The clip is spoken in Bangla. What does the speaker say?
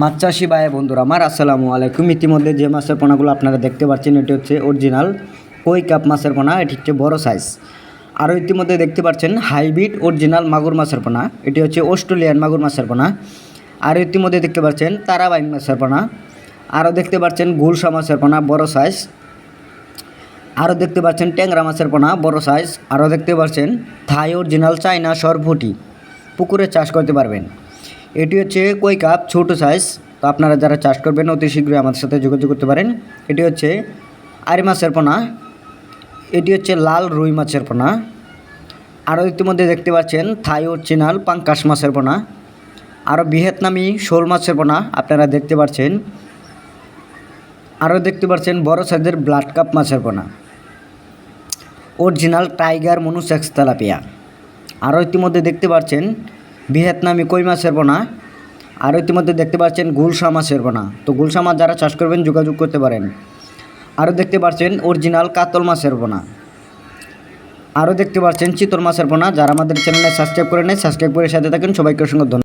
মাছ চাষি ভাই, বন্ধুরা, আমার আসসালামু আলাইকুম। ইতিমধ্যে যে মাছের পোনাগুলো আপনারা দেখতে পাচ্ছেন, এটি হচ্ছে অরিজিনাল কই কাপ মাছের পোনা, এটি হচ্ছে বড় সাইজ আরও ইতিমধ্যে দেখতে পাচ্ছেন, হাইব্রিড অরিজিনাল মাগুর মাছের পোনা, এটি হচ্ছে অস্ট্রেলিয়ান মাগুর মাছের পোনা। আর ইতিমধ্যে দেখতে পাচ্ছেন তারাবাইন মাছের পোনা। আরও দেখতে পাচ্ছেন, গুলশা মাছের পোনা, বড় সাইজ আরও দেখতে পাচ্ছেন, ট্যাংরা মাছের পোনা, বড় সাইজ আরও দেখতে পাচ্ছেন, থাই অরিজিনাল চাইনা সরফুটি পুকুরে চাষ করতে পারবেন। এটি হচ্ছে কই কাপ, ছোটো সাইজ তো আপনারা যারা চাষ করবেন, অতি শীঘ্রই আমাদের সাথে যোগাযোগ করতে পারেন। এটি হচ্ছে আরি মাছের পোনা। এটি হচ্ছে লাল রুই মাছের পোনা। আরও ইতিমধ্যে দেখতে পাচ্ছেন, থাই ও চিনাল পাঙ্কাশ মাছের পোনা। আরও ভিয়েতনামি শোল মাছের পোনা, আপনারা দেখতে পাচ্ছেন। আরও দেখতে পাচ্ছেন, বড় সাইজের ব্লাড কাপ মাছের পোনা। Original tiger monosex tilapia. আরও ইতিমধ্যে দেখতে পাচ্ছেন ভিয়েতনামি কই মাছের পোনা আর ইতিমধ্যে দেখতে পাচ্ছেন গুলশা মাছের পোনা তো গুলশা মাছ যারা চাষ করবেন, যোগাযোগ করতে পারেন। আরও দেখতে পাচ্ছেন অরিজিনাল কাতল মাছের পোনা আরও দেখতে পাচ্ছেন চিতল মাছের পোনা যারা আমাদের চ্যানেলে সাবস্ক্রাইব করে নেয় সাবস্ক্রাইব করে সাথে থাকেন। সবাইকে সঙ্গে ধন্যবাদ।